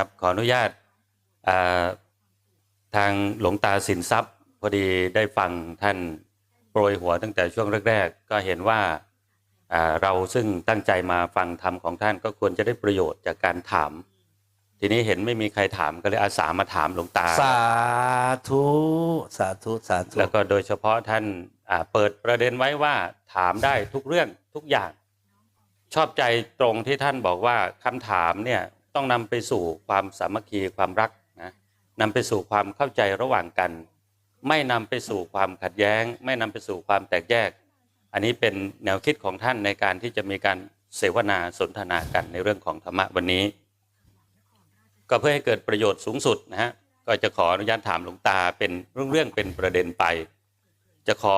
ครับ ขออนุญาตอ่าทางหลวงตาสินทรัพย์ พอดีได้ฟังท่านโปรยหัวตั้งแต่ช่วงแรก ๆ ก็เห็นว่าอ่าเราซึ่งตั้งใจมาฟังธรรมของท่านก็ควรจะได้ประโยชน์จากการถาม ทีนี้เห็นไม่มีใครถามก็เลยอาสามาถามหลวงตา สาธุสาธุสาธุแล้วก็โดยเฉพาะท่านอ่าเปิดประเด็นไว้ว่าถามได้ทุกเรื่องทุกอย่าง ชอบใจตรงที่ท่านบอกว่าคำถามเนี่ย ต้องนำไปสู่ความสามัคคีความรักนะนำไปสู่ความเข้าใจระหว่างกัน ไม่นำไปสู่ความขัดแย้ง ไม่นำไปสู่ความแตกแยก อันนี้เป็นแนวคิดของท่านในการที่จะมีการเสวนาสนทนากันในเรื่องของธรรมะวันนี้ ก็เพื่อให้เกิดประโยชน์สูงสุดนะฮะก็จะขออนุญาตถามหลวงตาเป็นเรื่องเรื่องๆเป็นประเด็นไป จะขอ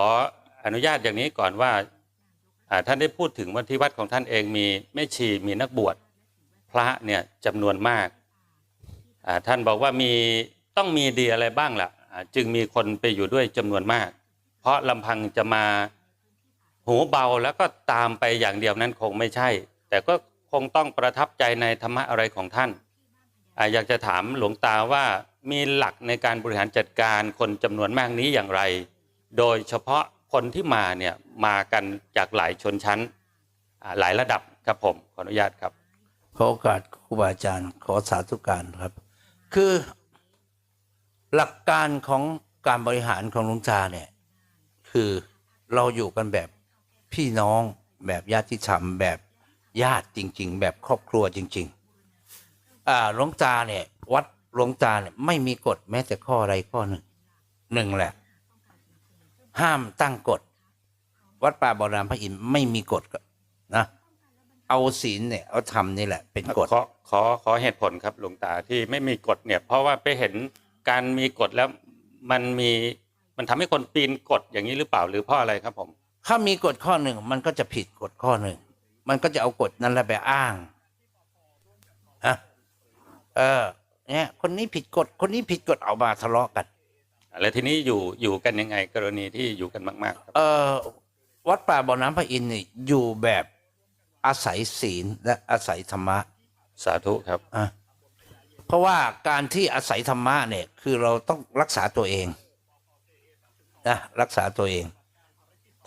อนุญาตอย่างนี้ก่อนว่าอ่าท่านได้พูดถึงว่าที่วัดของท่านเองมีแม่ชีมีนักบวช พระเนี่ยจำนวนมาก ท่านบอกว่ามีต้องมีดีอะไรบ้างล่ะอ่าจึงมีคนไปอยู่ด้วยจำนวนมาก เพราะลำพังจะมาหูเบาแล้วก็ตามไปอย่างเดียวนั้นคงไม่ใช่ แต่ก็คงต้องประทับใจในธรรมะอะไรของท่านออยากจะถามหลวงตาว่ามีหลักในการบริหารจัดการคนจำนวนมากนี้อย่างไร โดยเฉพาะคนที่มาเนี่ยมากันจากหลายชนชั้นหลายระดับครับผมขออนุญาตครับ ขอโอกาสครูบาอาจารย์ขอสาธุการครับ คือหลักการของการบริหารของหลุงตาเนี่ยคือเราอยู่กันแบบพี่น้องแบบญาติธรรมแบบญาติจริง ๆ แบบครอบครัวจริงๆอ่าหลวงตาเนี่ยวัดหลวงตาเนี่ยไม่มีกฎแม้แต่ข้อใดข้อหนึ่งหนึ่งแหละ ห้ามตั้งกฎ วัดป่าบรามพระอินทร์ไม่มีกฎนะ เอาศีลเนี่ยเอาธรรมนี่แหละเป็นกฎขอขอขอเหตุผลครับหลวงตาที่ไม่มีกฎเนี่ย เพราะว่าไปเห็นการมีกฎแล้วมันมีมันทำให้คนปีนกฎอย่างนี้หรือเปล่าหรือเพราะอะไรครับผมถ้ามีกฎข้อหนึ่งมันก็จะผิดกฎข้อหนึ่งมันก็จะเอากฎนั้นแหละไปอ้างอะเออ เนี่ย คนนี้ผิดกฎคนนี้ผิดกฎเอามาทะเลาะกันแล้วทีนี้อยู่อยู่กันยังไง กรณีที่อยู่กันมากๆครับเออวัดป่าบ่อน้ำพระอินทร์นี่อยู่แบบ อาศัยศีลและอาศัยธรรมะสาธุครับอะเพราะว่าการที่อาศัยธรรมะเนี่ยคือเราต้องรักษาตัวเองนะรักษาตัวเอง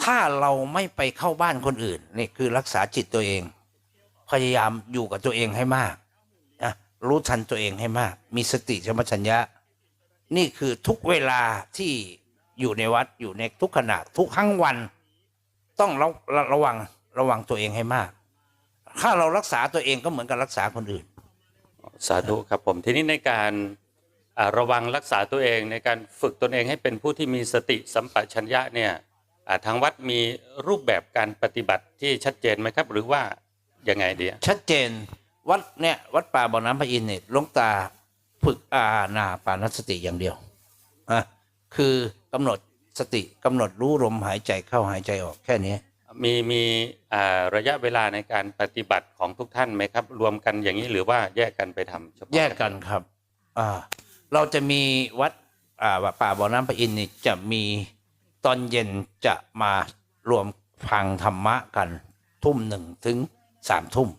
ถ้าเราไม่ไปเข้าบ้านคนอื่นนี่คือรักษาจิตตัวเอง พยายามอยู่กับตัวเองให้มากนะรู้ทันตัวเองให้มาก มีสติสมปชัญญะ นี่คือทุกเวลาที่อยู่ในวัดอยู่ในทุกขณะทุกทั้งวัน ต้องระระระวังระวังตัวเองให้มาก ถ้าเรารักษาตัวเองก็เหมือนกับรักษาคนอื่น สาธุครับผมทีนี้ในการอ่าระวังรักษาตัวเองในการฝึกตนเองให้เป็นผู้ที่มีสติสัมปชัญญะเนี่ยอ่าทางวัดมีรูปแบบการปฏิบัติที่ชัดเจนไหมครับ หรือว่ายังไงดีอะชัดเจนวัดเนี่ยวัดป่าบ่อน้ำพระอินทร์เนี่ยหลวงตาฝึกอาณาปานสติอย่างเดียวอะคือกำหนดสติกำหนดรู้ลมหายใจเข้าหายใจออกแค่นี้ มีมีอ่าระยะเวลาในการปฏิบัติของทุกท่านไหมครับ รวมกันอย่างนี้หรือว่าแยกกันไปทำเฉพาะแยกกันครับอ่าเราจะมีวัดอ่าป่าบ่อน้ำพระอินทร์นี่จะมีตอนเย็นจะมารวมฟังธรรมะกัน ทุ่มหนึ่งถึงสามทุ่ม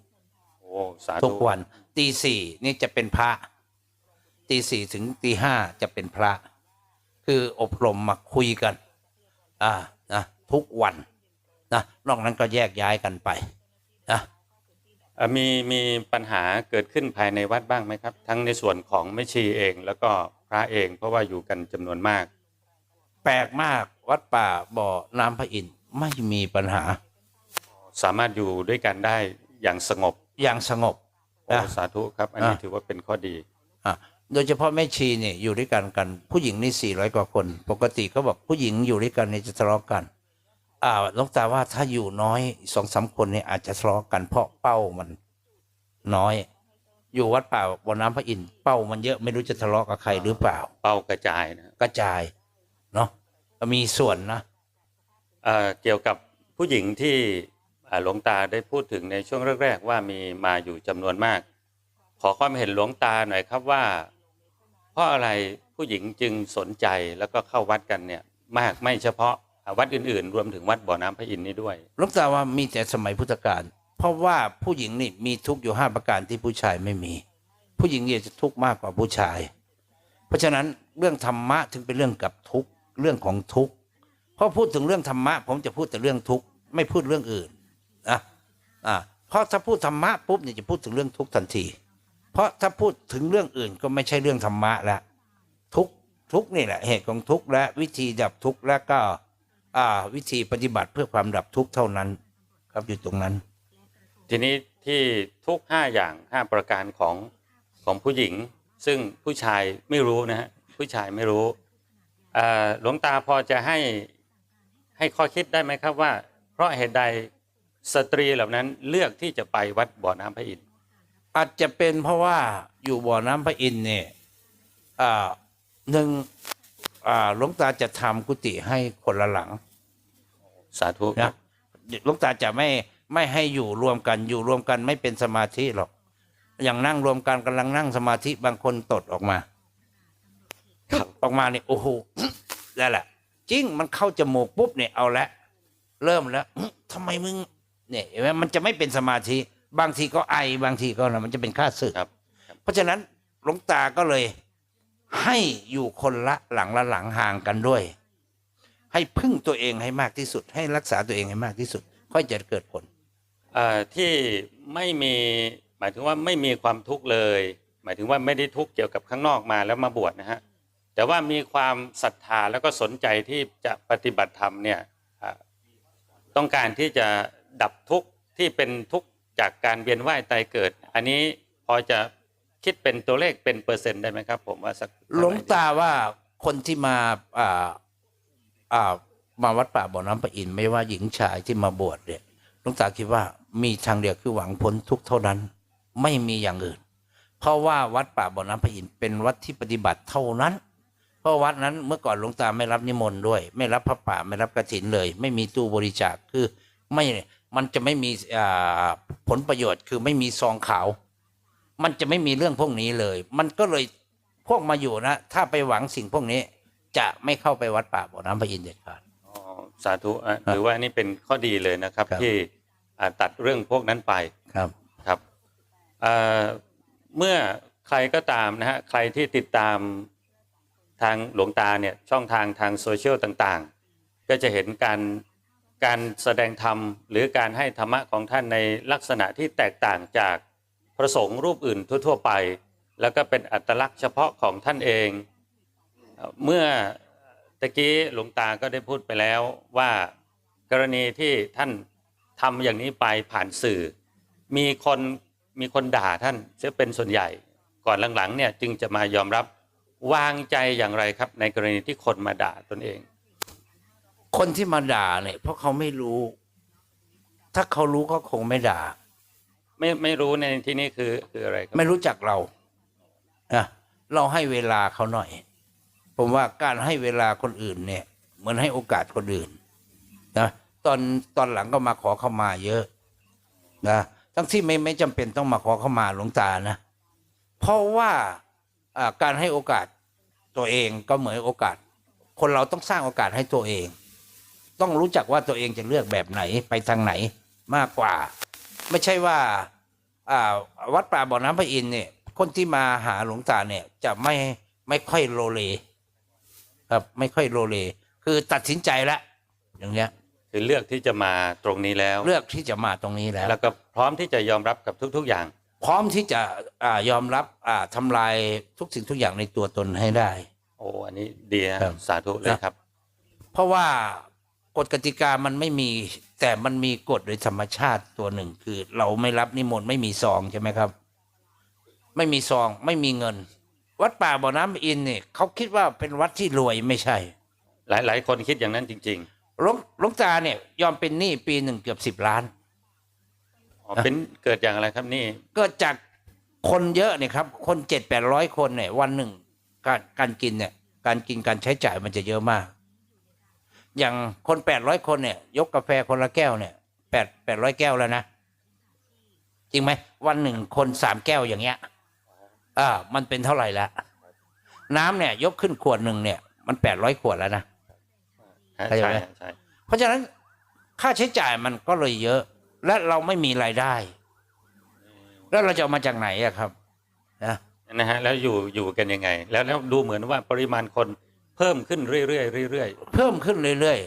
โอ้สาทุธุกวันตีสี่นี่จะเป็นพระตีสี่ถึงตีห้าจะเป็นพระ คืออบรมมาคุยกัน อ่านะทุกวัน นะนอกนั้นก็แยกย้ายกันไปนะอ่ามีมีปัญหาเกิดขึ้นภายในวัดบ้างไหมครับ ทั้งในส่วนของแม่ชีเองแล้วก็พระเองเพราะว่าอยู่กันจำนวนมาก แปลกมากวัดป่าบ่อน้ำพระอินทร์ไม่มีปัญหา สามารถอยู่ด้วยกันได้อย่างสงบอย่างสงบโอ้นะสาธุครับ อันนี้อะถือว่าเป็นข้อดีอะโดยเฉพาะแม่ชีเนี่ยอยู่ด้วยกันกัน ผู้หญิงนี่สี่ร้อยกว่าคน ปกติเขาบอกผู้หญิงอยู่ด้วยกันเนี่ยจะทะเลาะกันอ่าห ลวงตาว่าถ้าอยู่น้อยสองสามคนเนี่ยอาจจะทะเลาะกันเพราะเป้ามันน้อย อยู่วัดป่าบนน้ำพระอินทร์เป้ามันเยอะไม่รู้จะทะเลาะกับใครหรือเปล่า เป้ากระจายนะกระจายเนาะมีส่วนนะเอ่อเกี่ยวกับผู้หญิงที่อ่าหลวงตาได้พูดถึงในช่วงแรกๆว่ามีมาอยู่จำนวนมาก ขอความเห็นหลวงตาหน่อยครับว่า เพราะอะไรผู้หญิงจึงสนใจแล้วก็เข้าวัดกันเนี่ยมากไม่เฉพาะอ่า วัดอื่นๆ รวมถึงวัดบ่อน้ำพระอินทร์นี้ด้วยหลวงตาว่ามีแต่สมัยพุทธกาลเพราะว่าผู้หญิงนี่มีทุกข์อยู่ห้าประการที่ผู้ชายไม่มี ผู้หญิงเนี่ยจะทุกข์มากกว่าผู้ชาย เพราะฉะนั้นเรื่องธรรมะถึงเป็นเรื่องกับทุกข์เรื่องของทุกข์เพราะพูดถึงเรื่องธรรมะ ผมจะพูดแต่เรื่องทุกข์ไม่พูดเรื่องอื่นนะอ่าเพราะถ้าพูดธรรมะปุ๊บเนี่ยจะพูดถึงเรื่องทุกข์ทันที เพราะถ้าพูดถึงเรื่องอื่นก็ไม่ใช่เรื่องธรรมะแล้วทุกทุกนี่แหละเหตุของทุกและวิธีดับทุกและก็ วิธีปฏิบัติเพื่อความดับทุกข์เท่านั้น ครับอยู่ตรงนั้น ทีนี้ที่ทุกห้าอย่างห้าประการของของผู้หญิง ซึ่งผู้ชายไม่รู้นะฮะผู้ชายไม่รู้เอ่อหลวงตาพอจะให้ให้ข้อคิดได้ไหมครับว่า เพราะเหตุใดสตรีเหล่านั้นเลือกที่จะไปวัดบ่อน้ำพระอินทร์อาจจะเป็นเพราะว่าอยู่บ่อน้ำพระอินทร์เนี่ยอ่าหนึ่งอ่า หลวงตาจะทำกุฏิให้คนละหลังสาธุคนะรับหลวงตาจะไม่ไม่ให้อยู่รวมกันอยู่รวมกันไม่เป็นสมาธิหรอก อย่างนั่งรวมกันกำลังนั่งสมาธิบางคนตดออกมาครับออกมาเนี่ยโอ้โหนั่นแหละจริงมันเข้าจมูกปุ๊บเนี่ยเอาละ เริ่มแล้วอื้อทำไมมึงเนี่ยเห็นไหมมันจะไม่เป็นสมาธิ บางทีก็ไอบางทีก็นะมันจะเป็นค่าศึกครับ เพราะฉะนั้นหลวงตาก็เลย ให้อยู่คนละหลังละหลังห่างกันด้วย ให้พึ่งตัวเองให้มากที่สุด ให้รักษาตัวเองให้มากที่สุด ค่อยจะเกิดผลที่ไม่มีหมายถึงว่าไม่มีความทุกข์เลย หมายถึงว่าไม่ได้ทุกข์เกี่ยวกับข้างนอกมาแล้วมาบวชนะฮะแต่ว่ามีความศรัทธาแล้วก็สนใจที่จะปฏิบัติธรรมเนี่ยต้องการที่จะดับทุกข์ที่เป็นทุกข์จากการเวียนว่ายตายเกิด อันนี้พอจะ คิดเป็นตัวเลขเป็นเปอร์เซ็นต์ได้ไหมครับ ผมว่าสักหลวงตาว่าคนที่มาอ่าอ่ามาวัดป่าบ่อน้ำประอินไม่ว่าหญิงชายที่มาบวชเนี่ยหลวงตาคิดว่ามีทางเดียวคือหวังพ้นทุกเท่านั้น ไม่มีอย่างอื่น เพราะว่าวัดป่าบ่อน้ำพระอินเป็นวัดที่ปฏิบัติเท่านั้น เพราะวัดนั้นเมื่อก่อนหลวงตาไม่รับนิมนต์ด้วย ไม่รับพระป่าไม่รับกระถินเลย ไม่มีตู้บริจาคคือไม่มันจะไม่มีอ่าผลประโยชน์คือไม่มีซองขาว มันจะไม่มีเรื่องพวกนี้เลย มันก็เลยพวกมาอยู่นะ ถ้าไปหวังสิ่งพวกนี้ จะไม่เข้าไปวัดป่าบ่อน้ำพระอินทร์เด็ดขาดอ๋อสาธุอะถือว่านี่เป็นข้อดีเลยนะครับครับที่อ่าตัดเรื่องพวกนั้นไปครับครับเอ่อเมื่อใครก็ตามนะฮะใครที่ติดตามทางหลวงตาเนี่ยช่องทางทางโซเชียลต่างๆ ก็จะเห็นการการแสดงธรรม หรือการให้ธรรมะของท่านในลักษณะที่แตกต่างจาก พระสงฆ์รูปอื่นทั่ว ๆ ไป แล้วก็เป็นอัตลักษณ์เฉพาะของท่านเอง เมื่อตะกี้หลวงตาก็ได้พูดไปแล้วว่ากรณีที่ท่านทำอย่างนี้ไปผ่านสื่อ มีคนมีคนด่าท่านจะเป็นส่วนใหญ่ก่อนหลังๆเนี่ยจึงจะมายอมรับวางใจอย่างไรครับ ในกรณีที่คนมาด่าตนเอง คนที่มาด่าเนี่ยเพราะเขาไม่รู้ ถ้าเขารู้เขาคงไม่ด่า ไม่ไม่รู้ในที่นี้คือคืออะไรครับไม่รู้จักเราอะเราให้เวลาเขาหน่อย ผมว่าการให้เวลาคนอื่นเนี่ย เหมือนให้โอกาสคนอื่นนะตอนตอนหลังก็มาขอเข้ามาเยอะนะทั้งที่ไม่ไม่จำเป็นต้องมาขอเข้ามาหลวงตานะ เพราะว่าการให้โอกาสตัวเองก็เหมือนโอกาส คนเราต้องสร้างโอกาสให้ตัวเอง ต้องรู้จักว่าตัวเองจะเลือกแบบไหนไปทางไหนมากกว่า ไม่ใช่ว่าอ่าวัดป่าบ่อน้ำพระอินทร์เนี่ยคนที่มาหาหลวงตาเนี่ยจะไม่ไม่ค่อยโลเลครับไม่ค่อยโลเลคือตัดสินใจแล้วอย่างเงี้ยคือเลือกที่จะมาตรงนี้แล้ว เลือกที่จะมาตรงนี้แล้ว แล้วก็พร้อมที่จะยอมรับกับทุก ๆอย่าง พร้อมที่จะอ่ายอมรับอ่าทำลายทุกสิ่งทุกอย่างในตัวตนให้ได้ โอ้อันนี้ดีนะครับสาธุเลยครับ เพราะว่ากฎกติกามันไม่มี แต่มันมีกฎโดยธรรมชาติตัวหนึ่งคือ เราไม่รับนิมนต์ไม่มีซองใช่ไหมครับ ไม่มีซองไม่มีเงิน วัดป่าบ่อน้ำอินทร์เนี่ยเขาคิดว่าเป็นวัดที่รวยไม่ใช่ หลายหลายคนคิดอย่างนั้นจริงหลวงหลวงตาเนี่ยยอมเป็นหนี้ปีหนึ่งเกือบสิบล้านๆอ๋อเป็นเกิดอย่างอะไรครับนี่เกิดจากคนเยอะเนี่ยครับ คนเจ็ดแปดร้อยคนเนี่ยวันหนึ่งการการกินเนี่ยการกินการใช้จ่ายมันจะเยอะมาก อย่างคนแปดร้อยคนเนี่ย ยกกาแฟคนละแก้วเนี่ยแปดแปดร้อยแก้วแล้วนะ จริงไหม วันหนึ่งคนสามแก้วอย่างเงี้ยอ่ามันเป็นเท่าไหร่ละน้ำเนี่ย ยกขึ้นขวดหนึ่งเนี่ย มันแปดร้อยขวดแล้วนะฮะเข้าใจใช่ไหมใช่เพราะฉะนั้นค่าใช้จ่ายมันก็เลยเยอะ และเราไม่มีรายได้ แล้วเราจะเอามาจากไหนอะครับนะนะฮะแล้วอยู่อยู่กันยังไง แล้วแล้วดูเหมือนว่าปริมาณคน เพิ่มขึ้นเรื่อยๆเรื่อยเพิ่มขึ้นเรื่อย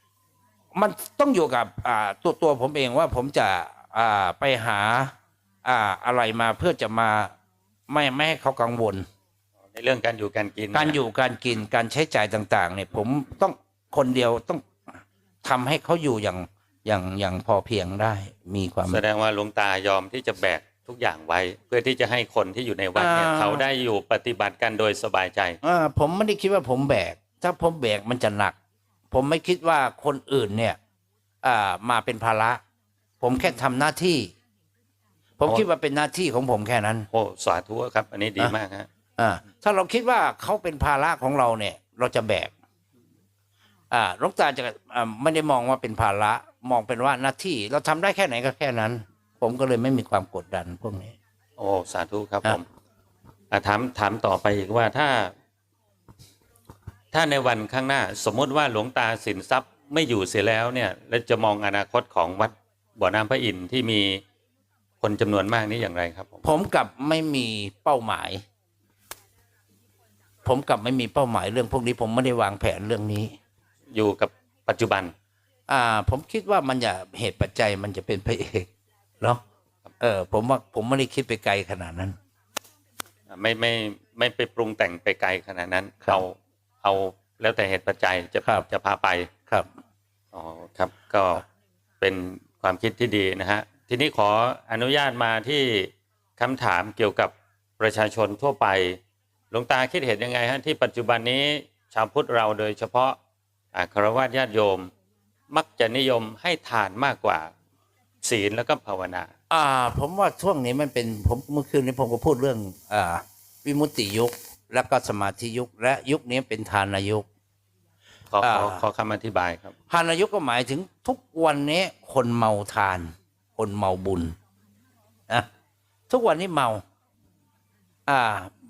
ๆ มันต้องอยู่กับอ่าตัวตัวผมเองว่าผมจะอ่าไปหาอ่าอะไรมาเพื่อจะมาไม่ไม่ให้เขากังวลๆในเรื่องการอยู่การกินการอยู่การกินการใช้จ่ายต่างๆเนี่ยผมต้องคนเดียวต้องทำให้เขาอยู่อย่างอย่างอย่างพอเพียงได้มีความ แสดงว่าหลวงตายอมที่จะแบก ทุกอย่างไว้ เพื่อที่จะให้คนที่อยู่ในวัดเนี่ยอ่า เขาได้อยู่ปฏิบัติกันโดยสบายใจ อ่าผมไม่ได้คิดว่าผมแบก ถ้าผมแบกมันจะหนัก ผมไม่คิดว่าคนอื่นเนี่ยอ่ามาเป็นภาระ ผมแค่ทำหน้าที่ ผมอ๋อคิดว่าเป็นหน้าที่ของผมแค่นั้น โอ้สาธุครับ อันนี้ดีมากฮะอ่าถ้าเราคิดว่าเขาเป็นภาระของเราเนี่ย เราจะแบกอ่าหลวงตาจะอ่าไม่ได้มองว่าเป็นภาระ มองเป็นว่าหน้าที่ เราทำได้แค่ไหนก็แค่นั้น ผมก็เลยไม่มีความกดดันพวกนี้ โอ้สาธุครับครัผบมอะถามถามต่อไปอีกว่าถ้า ถ้าในวันข้างหน้า สมมติว่าหลวงตาสินทรัพย์ไม่อยู่เสียแล้วเนี่ยแล้วจะมองอนาคตของวัดบ่อน้ำพระอินทร์ที่มีคนจำนวนมากนี้อย่างไรครับ ผมผมกลับไม่มีเป้าหมาย ผมกลับไม่มีเป้าหมายเรื่องพวกนี้ ผมไม่ได้วางแผนเรื่องนี้ อยู่กับปัจจุบัน อ่า ผมคิดว่ามันจะเหตุปัจจัยมันจะเป็นพระเอก เนาะเออ ผมว่าผมไม่ได้คิดไปไกลขนาดนั้น ไม่ไม่ไม่ไปปรุงแต่งไปไกลขนาดนั้นครับเอาเอาแล้วแต่เหตุปัจจัยจะครับจะพาไปครับอ๋อครับก็เป็นความคิดที่ดีนะฮะทีนี้ขออนุญาตมาที่คำถามเกี่ยวกับประชาชนทั่วไปหลวงตาคิดเห็นยังไงฮะที่ปัจจุบันนี้ชาวพุทธเราโดยเฉพาะอ่าคารวะญาติโยม มักจะนิยมให้ทานมากกว่า ศีลแล้วก็ภาวนา อ่า ผมว่าช่วงนี้มันเป็นผมเมื่อคืนนี้ผมก็พูดเรื่องอ่าวิมุตติยุค แล้วก็สมาธิยุค และยุคนี้เป็นทานยุคขอขออ่าขอคำอธิบายครับทานยุคก็หมายถึงทุกวันนี้คนเมาทาน คนเมาบุญนะทุกวันนี้เมา อ่า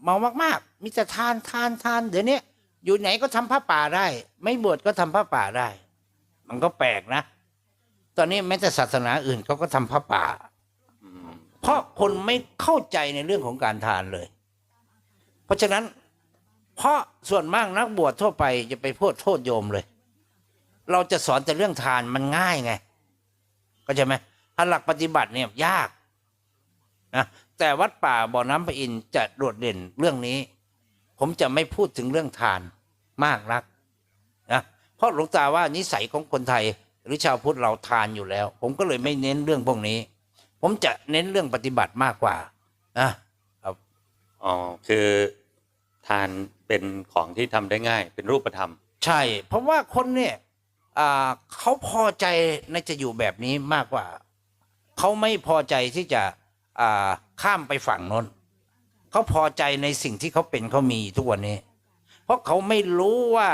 เมามาก ๆ มีแต่ทานทานทานเดี๋ยวนี้อยู่ไหนก็ทำผ้าป่าได้ ไม่บวชก็ทำผ้าป่าได้ มันก็แปลกนะ ตอนนี้แม้แต่ศาสนาอื่นเขาก็ทำผ้าป่าอืมเพราะคนไม่เข้าใจในเรื่องของการทานเลย เพราะฉะนั้น เพราะส่วนมากนักบวชทั่วไปจะไปโทษโทษโยมเลย เราจะสอนแต่เรื่องทานมันง่ายไงก็ใช่ไหมถ้าหลักปฏิบัติเนี่ยยากนะแต่วัดป่าบ่อน้ำพระอินทร์จะโดดเด่นเรื่องนี้ ผมจะไม่พูดถึงเรื่องทานมากนักนะเพราะหลวงตาว่านิสัยของคนไทย หรือชาวพุทธเราทานอยู่แล้ว ผมก็เลยไม่เน้นเรื่องพวกนี้ ผมจะเน้นเรื่องปฏิบัติมากกว่านะอ๋อคือทานเป็นของที่ทำได้ง่าย เป็นรูปธรรม ใช่ เพราะว่าคนเนี่ยอ่าเขาพอใจในจะอยู่แบบนี้มากกว่า เขาไม่พอใจที่จะอ่าข้ามไปฝั่งโน้นเขาพอใจในสิ่งที่เขาเป็นเขามีทุกวันนี้ เพราะเขาไม่รู้ว่า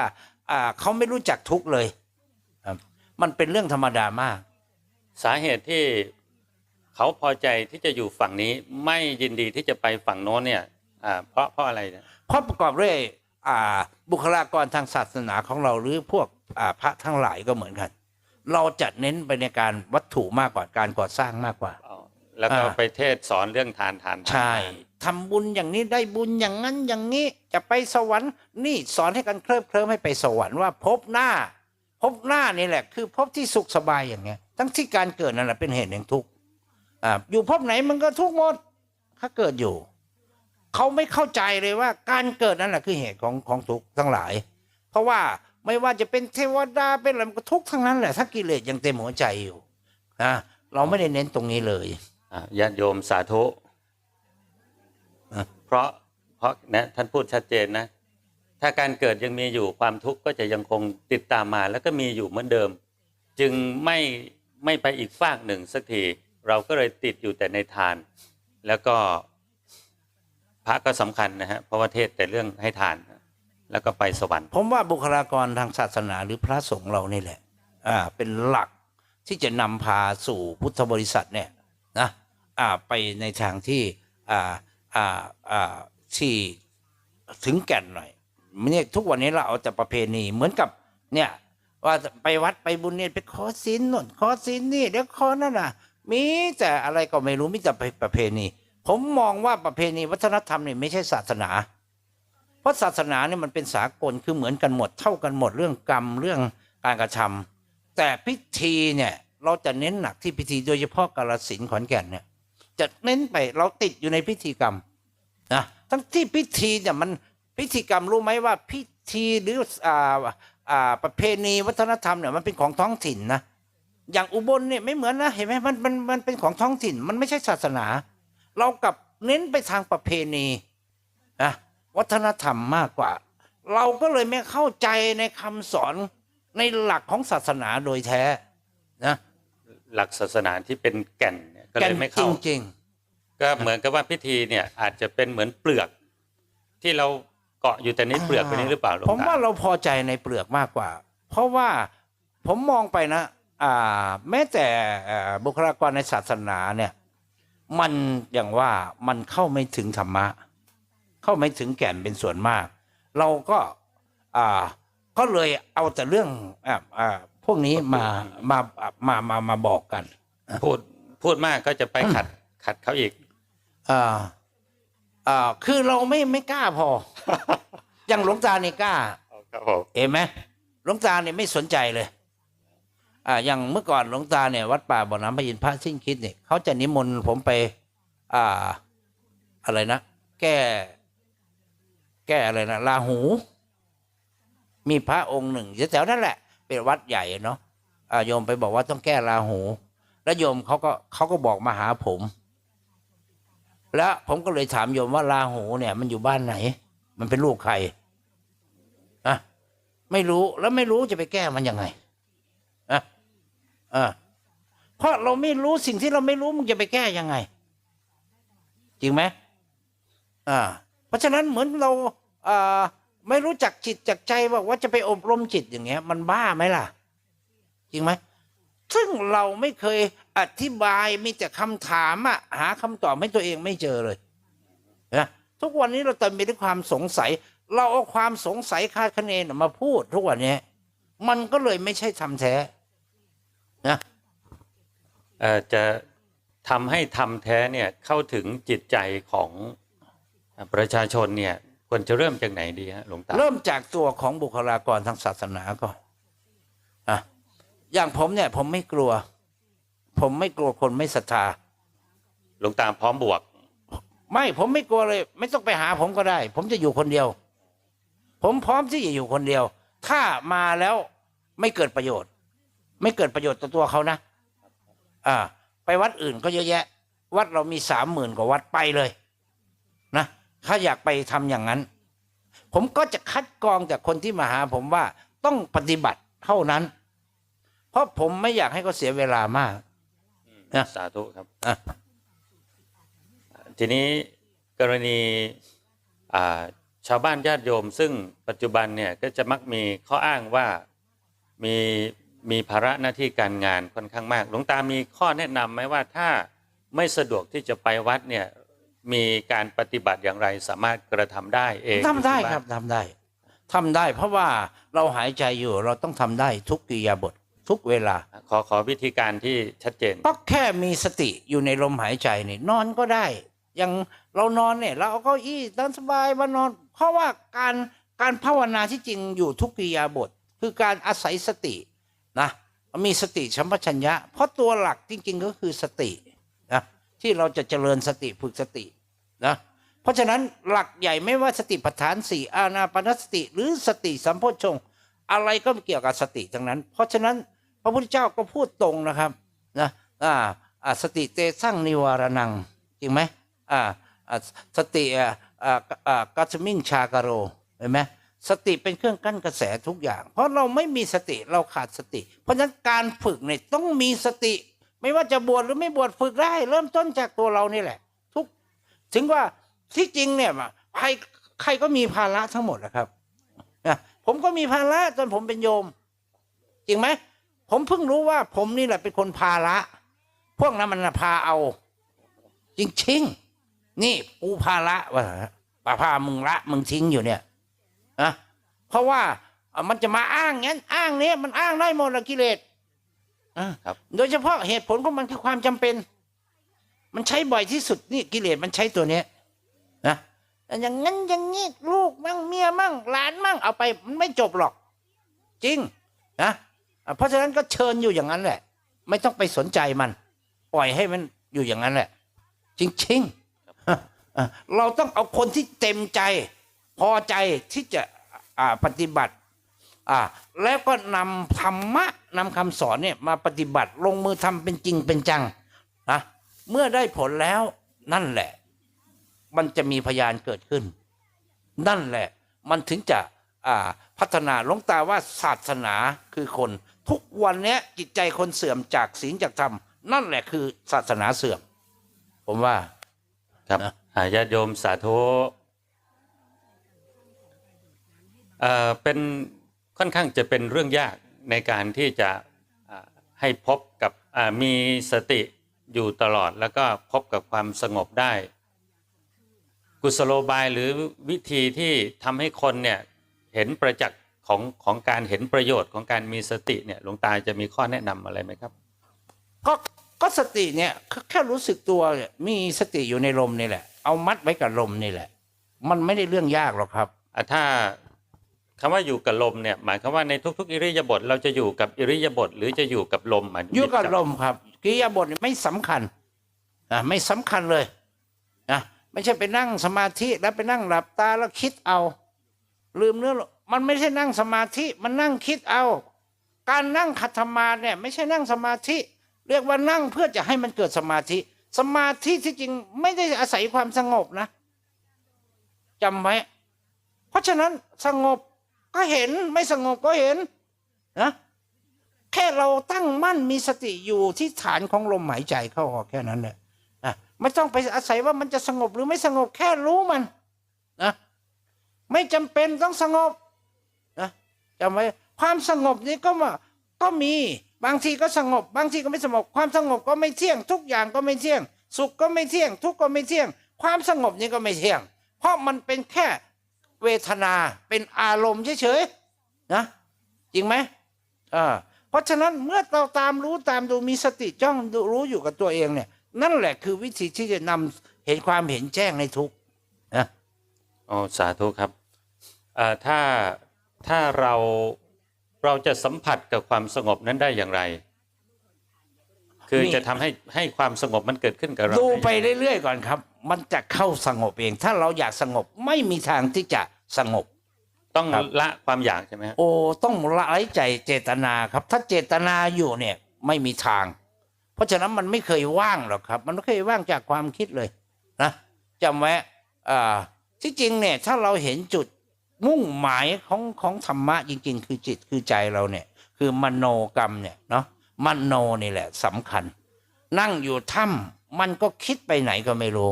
อ่าเขาไม่รู้จักทุกข์เลยครับ มันเป็นเรื่องธรรมดามาก สาเหตุที่เขาพอใจที่จะอยู่ฝั่งนี้ไม่ยินดีที่จะไปฝั่งโน้นเนี่ยอ่าเพราะเพราะอะไรเนี่ยเพราะประกอบด้วยอ่าบุคลากรทางศาสนาของเราหรือพวกอ่าพระทั้งหลายก็เหมือนกัน เราจะเน้นไปในการวัตถุมากกว่าการก่อสร้างมากกว่าอ๋อแล้วก็อ่าไปเทศสอนเรื่องทานทานทานใช่ทานทำบุญอย่างนี้ได้บุญอย่างนั้นอย่างนี้จะไปสวรรค์นี่สอนให้กันเคลิบเคลิ้มให้ไปสวรรค์ว่าพบหน้า พบหน้านี่แหละ คือพบที่สุขสบายอย่างเงี้ย ทั้งที่การเกิดนั่นแหละเป็นเหตุแห่งทุกข์อ่าอยู่พบไหนมันก็ทุกข์หมดถ้าเกิดอยู่ เขาไม่เข้าใจเลยว่า การเกิดนั่นแหละคือเหตุของของทุกข์ทั้งหลาย เพราะว่าไม่ว่าจะเป็นเทวดาเป็นอะไรมันก็ทุกข์ทั้งนั้นแหละถ้ากิเลสยังเต็มหัวใจอยู่นะเราไม่ได้เน้นตรงนี้เลยอะญาติโยมสาธุอะเพราะเพราะนะท่านพูดชัดเจนนะ ถ้าการเกิดยังมีอยู่ความทุกข์ก็จะยังคงติดตามมา แล้วก็มีอยู่เหมือนเดิม จึงไม่ไม่ไปอีกฝากหนึ่งสักทีเราก็เลยติดอยู่แต่ในทาน แล้วก็พระก็สำคัญนะฮะเพราะว่าเทศแต่เรื่องให้ทาน แล้วก็ไปสวรรค์ ผมว่าบุคลากรทางศาสนาหรือพระสงฆ์เรานี่แหละอ่าเป็นหลักที่จะนำพาสู่พุทธบริษัทเนี่ยนะอ่าไปในทางที่อ่าอ่าอ่าที่ถึงแก่นหน่อย เนี่ยทุกวันนี้เราเอาแต่ประเพณีเหมือนกับ เนี่ย ว่าไปวัดไปบุญเนี่ยไปขอศีลนู่นขอศีลนี่เดี๋ยวขอนั่นน่ะ มีแต่อะไรก็ไม่รู้มีแต่ประเพณี ผมมองว่าประเพณีวัฒนธรรมนี่ไม่ใช่ศาสนา เพราะศาสนาเนี่ยมันเป็นสากลคือเหมือนกันหมดเท่ากันหมดเรื่องกรรมเรื่องการกระทำแต่พิธีเนี่ยเราจะเน้นหนักที่พิธีโดยเฉพาะกาลสินขอนแก่นเนี่ยจะเน้นไปเราติดอยู่ในพิธีกรรมนะทั้งที่พิธีเนี่ยมัน พิธีกรรมรู้ไหมว่าพิธีหรืออ่าอ่าประเพณีวัฒนธรรมเนี่ยมันเป็นของท้องถิ่นนะอย่างอุบลเนี่ยไม่เหมือนนะเห็นไหมมันมันมันเป็นของท้องถิ่น มันไม่ใช่ศาสนา เรากลับเน้นไปทางประเพณีนะวัฒนธรรมมากกว่า เราก็เลยไม่เข้าใจในคำสอนในหลักของศาสนาโดยแท้นะหลักศาสนาที่เป็นแก่นเนี่ยก็เลยไม่จเข้าริงก็เหมือนกับว่าพิธีเนี่ยอาจจะเป็นเหมือนเปลือกที่เรา เกาะอยู่แต่ในเปลือกไปนี้หรือเปล่าหลวงผมตาว่าเราพอใจในเปลือกมากกว่า เพราะว่าผมมองไปนะอ่าแม้แต่อ่าบุคลากรในศาสนาเนี่ย มันอย่างว่ามันเข้าไม่ถึงธรรมะ เข้าไม่ถึงแก่นเป็นส่วนมาก เราก็อ่าก็เลยเอาแต่เรื่องอ่าอ่าพวกนี้มามามามามาบอกกันพูดพูดมากก็จะไปขัดขัดเขาอีก อ่า อ่าคือเราไม่ไม่กล้าพอ อย่างหลวงตานี่กล้าครับผมเห็นไหมหลวงตาเนี่ยไม่สนใจเลย อ่า อย่างเมื่อก่อนหลวงตาเนี่ยวัดป่าบ่อน้ำพระอินทร์พระสิ้นคิดเนี่ยเขาจะนิมนต์ผมไป อ่า อะไรนะแก้ แก้อะไรนะลาหู มีพระองค์หนึ่งแถวๆนั่นแหละ เป็นวัดใหญ่เนาะอ่าโยมไปบอกว่าต้องแก้ลาหู แล้วโยมเขาก็เขาก็บอกมาหาผม แล้วผมก็เลยถามโยมว่าลาหูเนี่ย มันอยู่บ้านไหน มันเป็นลูกใครอะไม่รู้แล้วไม่รู้จะไปแก้มันยังไงอะอะเพราะเราไม่รู้สิ่งที่เราไม่รู้มึงจะไปแก้ยังไง จริงไหมอ่า เพราะฉะนั้นเหมือนเราอ่าไม่รู้จักจิตจักใจบอกว่าจะไปอบรมจิตอย่างเงี้ย มันบ้าไหมล่ะ จริงไหม ซึ่งเราไม่เคยอธิบายมีแต่คำถามอะหาคำตอบให้ตัวเองไม่เจอเลยนะทุกวันนี้เราเต็มไปด้วยความสงสัย เราเอาความสงสัยคาดคะเนน่ะมาพูดทุกวันนี้มันก็เลยไม่ใช่ทำแท้นะเอ่อจะทำให้ทำแท้เนี่ยเข้าถึงจิตใจของประชาชนเนี่ยควรจะเริ่มจากไหนดีฮะหลวงตาเริ่มจากตัวของบุคลากรทางศาสนาก่อนอะ อย่างผมเนี่ย ผมไม่กลัว ผมไม่กลัวคนไม่ศรัทธาหลวงตาพร้อมบวก ไม่ผมไม่กลัวเลย ไม่ต้องไปหาผมก็ได้ ผมจะอยู่คนเดียว ผมพร้อมที่จะอยู่คนเดียว ถ้ามาแล้วไม่เกิดประโยชน์ ไม่เกิดประโยชน์ต่อตัวเขานะอ่า ไปวัดอื่นก็เยอะแยะ วัดเรามีสามหมื่นกว่าวัดไปเลยนะถ้าอยากไปทำอย่างนั้น ผมก็จะคัดกรองจากคนที่มาหาผมว่าต้องปฏิบัติเท่านั้น เพราะผมไม่อยากให้เขาเสียเวลามากนะสาธุครับอะทีนี้กรณีอ่าชาวบ้านญาติโยม ซึ่งปัจจุบันเนี่ยก็จะมักมีข้ออ้างว่ามีมีภาระหน้าที่การงานค่อนข้างมากหลวงตามีข้อแนะนำไหมว่าถ้าไม่สะดวกที่จะไปวัดเนี่ยมีการปฏิบัติอย่างไรสามารถกระทำได้เองทำได้อยู่ที่ครับทำได้ทำได้ เพราะว่าเราหายใจอยู่เราต้องทำได้ทุกกิริยาบท ทุกเวลาบ้านขอขอวิธีการที่ชัดเจน ก็แค่มีสติอยู่ในลมหายใจนี่นอนก็ได้อย่างเรานอนเนี่ยเราเอาเก้าอี้นอนสบายมานอน เพราะว่าการการภาวนาที่จริงอยู่ทุกกิริยาบท คือการอาศัยสตินะมีสติชัมปชัญญะ เพราะตัวหลักจริง ๆ ก็คือสตินะที่เราจะเจริญสติฝึกสตินะเพราะฉะนั้นหลักใหญ่ไม่ว่าสติปัฏฐานสี่อานาปานสติ หรือสติสัมโพชฌงค์อะไรก็เกี่ยวกับสติทั้งนั้น เพราะฉะนั้น พระพุทธเจ้าก็พูดตรงนะครับนะอ่าสติเตสร้างนิวารนังจริงไหมอ่าสติอ่าอ่ากัสมิงชากโรเห็นไหมสติเป็นเครื่องกั้นกระแสทุกอย่าง เพราะเราไม่มีสติเราขาดสติ เพราะฉะนั้นการฝึกเนี่ยต้องมีสติ ไม่ว่าจะบวชหรือไม่บวชฝึกได้ เริ่มต้นจากตัวเรานี่แหละ ทุกถึงว่าที่จริงเนี่ยใครใครก็มีภาระทั้งหมดนะครับนะผมก็มีภาระจนผมเป็นโยม จริงไหม ผมเพิ่งรู้ว่าผมนี่แหละเป็นคนภาระ พวกนั้นมันน่ะพาเอา จริงชิงๆนี่ปูภาระว่าปาพามึงละมึงทิ้งอยู่เนี่ยนะเพราะว่าอะมันจะมาอ้างงั้น อ้างเนี้ยมันอ้างได้หมดละกิเลสอะครับโดยเฉพาะเหตุผลของมันคือความจำเป็น มันใช้บ่อยที่สุดนี่กิเลสมันใช้ตัวเนี้ยนะอย่างนั้นอย่างนี้ลูกมั่งเมียมั่งหลานมั่งเอาไปมันไม่จบหรอก จริงนะอะ เพราะฉะนั้นก็เชิญอยู่อย่างนั้นแหละ ไม่ต้องไปสนใจมัน ปล่อยให้มันอยู่อย่างนั้นแหละ จริงๆเราต้องเอาคนที่เต็มใจ พอใจที่จะปฏิบัติแล้วก็นำธรรมะนำคำสอนเนี่ยมาปฏิบัติลงมือทำเป็นจริงเป็นจังนะเมื่อได้ผลแล้วนั่นแหละ มันจะมีพยานเกิดขึ้น นั่นแหละ มันถึงจะพัฒนาลงตาว่าศาสนาคือคน ทุกวันเนี้ยจิตใจคนเสื่อมจากศีลจากธรรม นั่นแหละคือศาสนาเสื่อม ผมว่า ครับนะอ่าญาติโยมสาธุเอ่อเป็นค่อนข้างจะเป็นเรื่องยากในการที่จะอ่าให้พบกับอ่ามีสติอยู่ตลอดแล้วก็พบกับความสงบได้ กุศโลบายหรือวิธีที่ทำให้คนเนี่ยเห็นประจักษ์ ของของการเห็นประโยชน์ของการมีสติเนี่ยหลวงตาจะมีข้อแนะนำอะไรไหมครับ ก็ก็สติเนี่ยแค่แค่รู้สึกตัวเนี่ยมีสติอยู่ในลมนี่แหละ เอามัดไว้กับลมนี่แหละ มันไม่ได้เรื่องยากหรอกครับอะถ้าคำว่าอยู่กับลมเนี่ยหมายความว่าในทุก ๆ อิริยาบถเราจะอยู่กับอิริยาบถหรือจะอยู่กับลมหมายอยู่กับลมครับกิริยาบทเนี่ยไม่สำคัญนะไม่สำคัญเลยนะไม่ใช่ไปนั่งสมาธิแล้วไปนั่งหลับตาแล้วคิดเอา ลืมเนื้อ มันไม่ใช่นั่งสมาธิมันนั่งคิดเอา การนั่งขัดธมาเนี่ยไม่ใช่นั่งสมาธิ เรียกว่านั่งเพื่อจะให้มันเกิดสมาธิ สมาธิที่จริงไม่ได้อาศัยความสงบนะจำไว้เพราะฉะนั้นสงบก็เห็นไม่สงบก็เห็นนะแค่เราตั้งมั่นมีสติอยู่ที่ฐานของลมหายใจเข้าออกแค่นั้นแหละอะไม่ต้องไปอาศัยว่ามันจะสงบหรือไม่สงบแค่รู้มันนะไม่จำเป็นต้องสงบ จำไว้ความสงบนี้ก็มาก็มีบางทีก็สงบ บางทีก็ไม่สงบ ความสงบก็ไม่เที่ยง ทุกอย่างก็ไม่เที่ยง สุขก็ไม่เที่ยง ทุกข์ก็ไม่เที่ยง ความสงบนี้ก็ไม่เที่ยง เพราะมันเป็นแค่เวทนาเป็นอารมณ์เฉยๆนะจริงไหมอ่าเพราะฉะนั้นเมื่อเราตามรู้ตามดูมีสติจ้องรู้อยู่กับตัวเองเนี่ย นั่นแหละคือวิธีที่จะนำเห็นความเห็นแจ้งในทุกนะอ๋อสาธุครับอ่อถ้า ถ้าเราเราจะสัมผัสกับความสงบนั้นได้อย่างไร คือจะทำให้ให้ความสงบมันเกิดขึ้นกับเราดูได้ไปเรื่อยๆก่อนครับ มันจะเข้าสงบเอง ถ้าเราอยากสงบไม่มีทางที่จะสงบ ต้องครับละความอยากใช่ไหมฮะโอ้ต้องละไร้ใจเจตนาครับ ถ้าเจตนาอยู่เนี่ยไม่มีทาง เพราะฉะนั้นมันไม่เคยว่างหรอกครับ มันไม่เคยว่างจากความคิดเลยนะจำไว้อ่าที่จริงเนี่ยถ้าเราเห็นจุด มุ่งหมายของของธรรมะจริง ๆ คือจิตคือใจเราเนี่ยคือมโนกรรมเนี่ยเนาะมโนนี่แหละสำคัญ นั่งอยู่ถ้ำมันก็คิดไปไหนก็ไม่รู้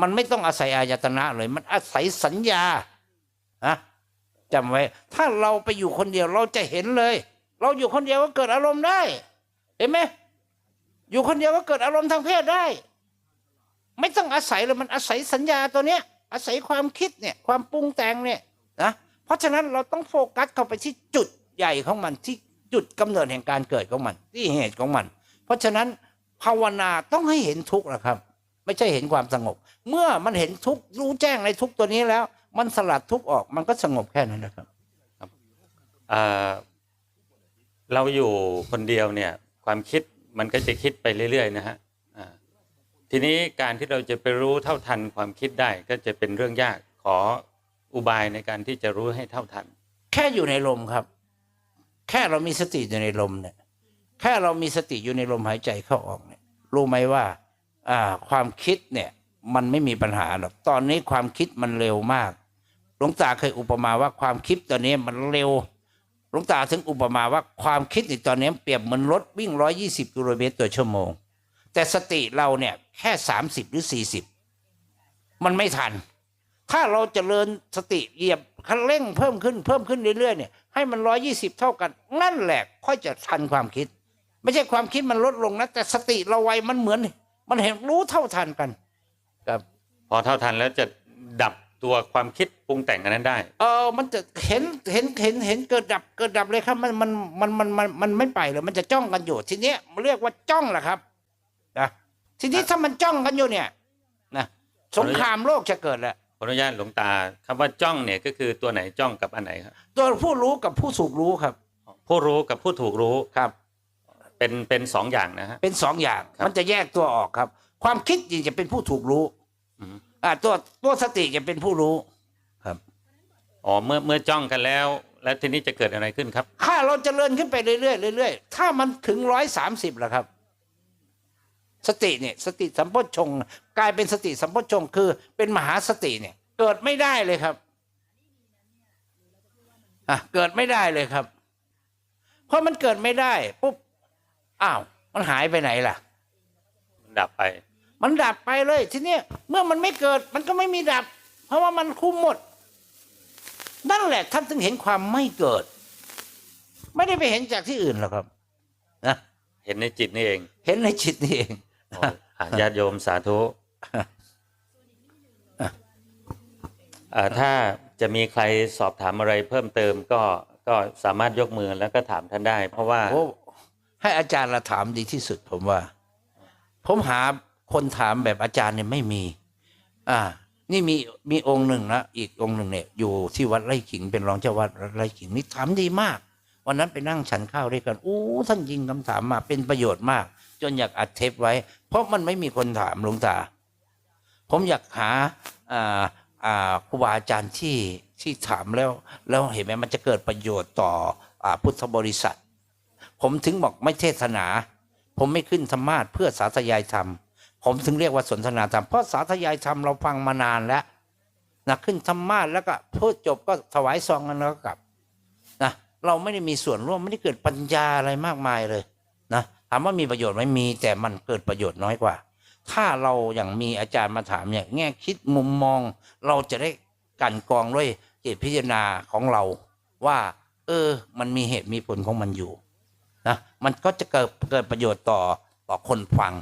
มันไม่ต้องอาศัยอายตนะเลย มันอาศัยสัญญาอะจำไว้ ถ้าเราไปอยู่คนเดียวเราจะเห็นเลย เราอยู่คนเดียวก็เกิดอารมณ์ได้ เห็นไหมอยู่คนเดียวก็เกิดอารมณ์ทางเพศได้ ไม่ต้องอาศัยเลยมันอาศัยสัญญาตัวเนี้ย อาศัยความคิดเนี่ยความปรุงแต่งเนี่ยนะเพราะฉะนั้นเราต้องโฟกัสเข้าไปที่จุดใหญ่ของมันที่จุดกำเนิดแห่งการเกิดของมัน ที่เหตุของมัน เพราะฉะนั้นภาวนาต้องให้เห็นทุกข์นะครับ ไม่ใช่เห็นความสงบ เมื่อมันเห็นทุกข์รู้แจ้งในทุกข์ตัวนี้แล้ว มันสลัดทุกข์ออกมันก็สงบแค่นั้นนะครับเอ่อเราอยู่คนเดียวเนี่ยความคิดมันก็จะคิดไปเรื่อยๆนะฮะ ทีนี้การที่เราจะไปรู้เท่าทันความคิดได้ก็จะเป็นเรื่องยากขออุบายในการที่จะรู้ให้เท่าทัน แค่อยู่ในลมครับ แค่เรามีสติอยู่ในลมเนี่ย แค่เรามีสติอยู่ในลมหายใจเข้าออกเนี่ยรู้ไหมว่าอ่าความคิดเนี่ยมันไม่มีปัญหาหรอกตอนนี้ความคิดมันเร็วมาก หลวงตาเคยอุปมาว่าความคิดตอนนี้มันเร็วหลวงตาถึงอุปมาว่าความคิดในตอนนี้เปรียบเหมือนรถวิ่งร้อยี่สิบกิโลเมตรต่อชั่วโมง แต่สติเราเนี่ยแค่สามสิบหรือสี่สิบมันไม่ทัน ถ้าเราจเจริญสติเหยียบคันเร่งเพิ่มขึ้นเพิ่มขึ้นเรื่อยๆเนี่ยให้มันร้อยี่สิบเท่ากัน นั่นแหละค่อยจะทันความคิด ไม่ใช่ความคิดมันลดลงนะแต่สติเราไวมันเหมือน มันเห็นรู้เท่าทันกันครับพอเท่าทันแล้วจะดับตัวความคิดปรุงแต่งอันนั้นได้ เออ มันจะเห็นเห็นเห็นเห็นเกิดดับเกิดดับเลยครับ มันมันมันมันมันมันไม่ไปเลยมันจะจ้องกันอยู่ทีเนี้ยมันเรียกว่าจ้องแหละครับนะ ททีนี้ถ้ามันจ้องกันอยู่เนี่ยนะสงครามโลกจะเกิดแล้วขออนุญาตหลวงตาคำว่าจ้องเนี่ยก็คือตัวไหนจ้องกับอันไหนครับตัวผู้รู้กับผู้ถูกรู้ครับ ผู้รู้กับผู้ถูกรู้ครับ เป็นเป็นสองอย่างนะฮะเป็นสองอย่างครับมันจะแยกตัวออกครับ ความคิดนี่จะเป็นผู้ถูกรู้อืมอ่าตัวตัวสติจะเป็นผู้รู้ครับอ๋อเมื่อเมื่อจ้องกันแล้ว แล้วทีนี้จะเกิดอะไรขึ้นครับ ถ้าเราจเจริญขึ้นไปเรื่อยๆเรื่อยๆถ้ามันถึงร้อยสามสิบแล้วครับ สติเนี่ยสติสัมโพชฌงค์กลายเป็นสติสัมโพชฌงค์คือเป็นมหาสติเนี่ยเกิดไม่ได้เลยครับอะเกิดไม่ได้เลยครับ เพราะมันเกิดไม่ได้ปุ๊บอ้าวมันหายไปไหนล่ะดับไป มันดับไปเลย ทีเนี้ยเมื่อมันไม่เกิดมันก็ไม่มีดับ เพราะว่ามันคุมหมด นั่นแหละท่านถึงเห็นความไม่เกิด ไม่ได้ไปเห็นจากที่อื่นหรอกครับนะเห็นในจิตนี่เอง เห็นในจิตนี่เองโอ้อะ ญาติโยมสาธุถ้าจะมีใครสอบถามอะไรเพิ่มเติมก็ก็สามารถยกมือแล้วก็ถามท่านได้ เพราะว่า ให้อาจารย์ละถามดีที่สุดผมว่า ผมหาคนถามแบบอาจารย์เนี่ยไม่มี อ่า นี่มีมีองค์หนึ่งนะอีกองค์หนึ่งเนี่ย อยู่ที่วัดไร่ขิงเป็นรองเจ้าวัดไร่ขิงนี่ถามดีมาก วันนั้นไปนั่งฉันข้าวด้วยกันโอ้ท่านยิงคำถามมาเป็นประโยชน์มาก จนอยากอัดเทปไว้ เพราะมันไม่มีคนถามหลวงตา ผมอยากหาครูบาอาจารย์ที่ที่ถามแล้ว แล้วเห็นไหมมันจะเกิดประโยชน์ต่ออพุทธบริษัท ผมถึงบอกไม่เทศนา ผมไม่ขึ้นธรรมาสเพื่อสาธยายธรรม ผมถึงเรียกว่าสนทนาธรรมเพราะสาธยายธรรมเราฟังมานานแล้วนะขึ้นธรรมาสแล้วก็พูดจบก็ถวายซองกันแล้วก็กลับ เราไม่ได้มีส่วนร่วมไม่ได้เกิดปัญญาอะไรมากมายเลยนะถามว่ามีประโยชน์ไหมมีแต่มันเกิดประโยชน์น้อยกว่า ถ้าเราอย่างมีอาจารย์มาถามเนี่ยแง่คิดมุมมอง เราจะได้กันกองด้วยจิตพิจารณาของเราว่า เออ มันมีเหตุมีผลของมันอยู่นะมันก็จะเกิดเกิดประโยชน์ต่อต่อคนฟัง